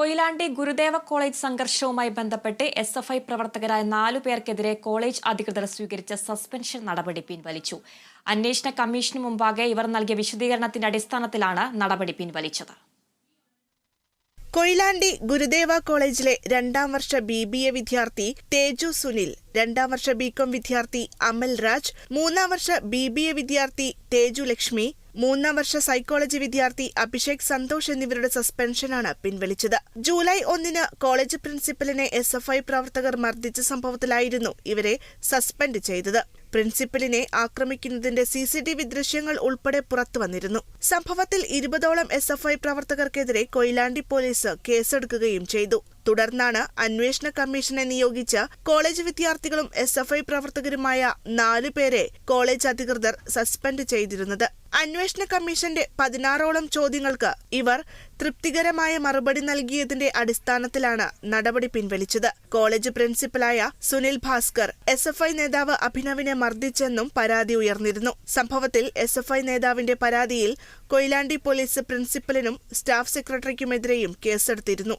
Koyilandy Gurudeva college സംഘർഷവുമായി ബന്ധപ്പെട്ട് S F I പ്രവർത്തകരായ നാലു പേർക്കെതിരെ കോളേജ് അധികൃതർ സ്വീകരിച്ച സസ്പെൻഷൻ നടപടി പിൻവലിച്ചു. അന്വേഷണ കമ്മീഷന് മുമ്പാകെ ഇവർ നൽകിയ വിശദീകരണത്തിന്റെ അടിസ്ഥാനത്തിലാണ് നടപടി പിൻവലിച്ചത്. കൊയിലാണ്ടി ഗുരുദേവ കോളേജിലെ രണ്ടാം വർഷ ബി ബി എ വിദ്യാർത്ഥി തേജു സുനിൽ രണ്ടാം വർഷ ബികോം വിദ്യാർത്ഥി അമൽ രാജ് മൂന്നാം വർഷ ബി ബി എ വിദ്യാർത്ഥി തേജു ലക്ഷ്മി മൂന്നാം വർഷ സൈക്കോളജി വിദ്യാർത്ഥി അഭിഷേക് സന്തോഷ് എന്നിവരുടെ സസ്പെൻഷനാണ് പിൻവലിച്ചത്. ജൂലൈ ഒന്നിന് കോളേജ് പ്രിൻസിപ്പലിനെ എസ് എഫ് ഐ പ്രവർത്തകർ മർദ്ദിച്ച സംഭവത്തിലായിരുന്നു ഇവരെ സസ്പെൻഡ് ചെയ്തത്. പ്രിൻസിപ്പലിനെ ആക്രമിക്കുന്നതിന്റെ സി സി ടി വി ദൃശ്യങ്ങൾ ഉൾപ്പെടെ പുറത്തുവന്നിരുന്നു സംഭവത്തിൽ ഇരുപതോളം എസ് എഫ് ഐ പ്രവർത്തകർക്കെതിരെ കൊയിലാണ്ടി പോലീസ് കേസെടുക്കുകയും ചെയ്തു. തുടർന്നാണ് അന്വേഷണ കമ്മീഷനെ നിയോഗിച്ച് കോളേജ് വിദ്യാർത്ഥികളും എസ് എഫ് ഐ പ്രവർത്തകരുമായ നാലുപേരെ കോളേജ് അധികൃതർ സസ്പെൻഡ് ചെയ്തിരുന്നത്. അന്വേഷണ കമ്മീഷന്റെ പതിനാറോളം ചോദ്യങ്ങൾക്ക് ഇവർ തൃപ്തികരമായ മറുപടി നൽകിയതിന്റെ അടിസ്ഥാനത്തിലാണ് നടപടി പിൻവലിച്ചത്. College പ്രിൻസിപ്പലായ Sunil Bhaskar S F I നേതാവ് അഭിനവിനെ മർദ്ദിച്ചെന്നും പരാതി ഉയർന്നിരുന്നു. സംഭവത്തിൽ എസ് എഫ് ഐ നേതാവിന്റെ പരാതിയിൽ കൊയിലാണ്ടി പോലീസ് പ്രിൻസിപ്പലിനും സ്റ്റാഫ് സെക്രട്ടറിക്കുമെതിരെയും കേസെടുത്തിരുന്നു.